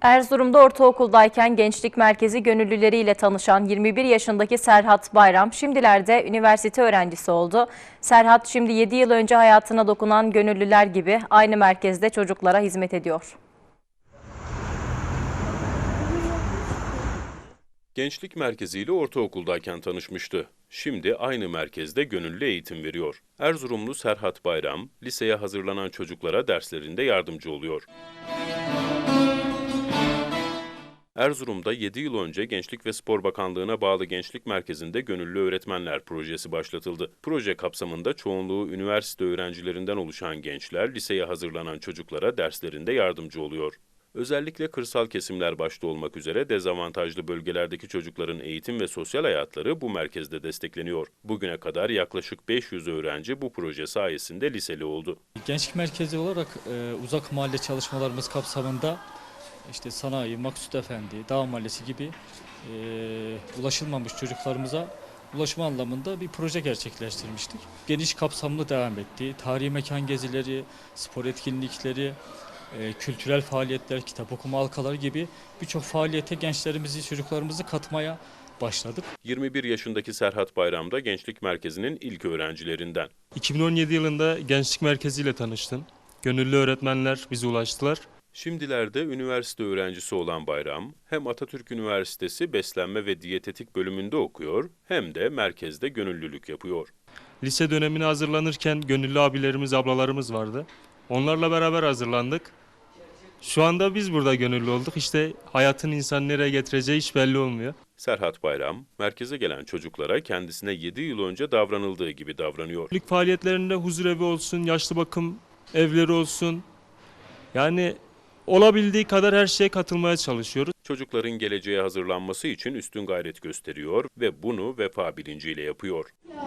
Erzurum'da ortaokuldayken gençlik merkezi gönüllüleriyle tanışan 21 yaşındaki Serhat Bayram şimdilerde üniversite öğrencisi oldu. Serhat şimdi 7 yıl önce hayatına dokunan gönüllüler gibi aynı merkezde çocuklara hizmet ediyor. Gençlik merkeziyle ortaokuldayken tanışmıştı. Şimdi aynı merkezde gönüllü eğitim veriyor. Erzurumlu Serhat Bayram, liseye hazırlanan çocuklara derslerinde yardımcı oluyor. Erzurum'da 7 yıl önce Gençlik ve Spor Bakanlığı'na bağlı Gençlik Merkezi'nde Gönüllü Öğretmenler Projesi başlatıldı. Proje kapsamında çoğunluğu üniversite öğrencilerinden oluşan gençler liseye hazırlanan çocuklara derslerinde yardımcı oluyor. Özellikle kırsal kesimler başta olmak üzere dezavantajlı bölgelerdeki çocukların eğitim ve sosyal hayatları bu merkezde destekleniyor. Bugüne kadar yaklaşık 500 öğrenci bu proje sayesinde liseli oldu. Gençlik merkezi olarak e, uzak mahalle çalışmalarımız kapsamında işte sanayi, Maksut Efendi, Dağ Mahallesi gibi e, ulaşılmamış çocuklarımıza ulaşma anlamında bir proje gerçekleştirmiştik. Geniş kapsamlı devam etti. Tarihi mekan gezileri, spor etkinlikleri, e, kültürel faaliyetler, kitap okuma halkaları gibi birçok faaliyete gençlerimizi, çocuklarımızı katmaya başladık. 21 yaşındaki Serhat Bayram da Gençlik Merkezi'nin ilk öğrencilerinden. 2017 yılında Gençlik Merkezi ile tanıştım. Gönüllü öğretmenler bize ulaştılar. Şimdilerde üniversite öğrencisi olan Bayram, hem Atatürk Üniversitesi Beslenme ve Diyetetik bölümünde okuyor, hem de merkezde gönüllülük yapıyor. Lise dönemine hazırlanırken gönüllü abilerimiz, ablalarımız vardı. Onlarla beraber hazırlandık. Şu anda biz burada gönüllü olduk. İşte hayatın insanı nereye getireceği hiç belli olmuyor. Serhat Bayram, merkeze gelen çocuklara kendisine 7 yıl önce davranıldığı gibi davranıyor. Gönüllülük faaliyetlerinde huzur evi olsun, yaşlı bakım evleri olsun. Yani Olabildiği kadar her şeye katılmaya çalışıyoruz. Çocukların geleceğe hazırlanması için üstün gayret gösteriyor ve bunu vefa bilinciyle yapıyor. Ya,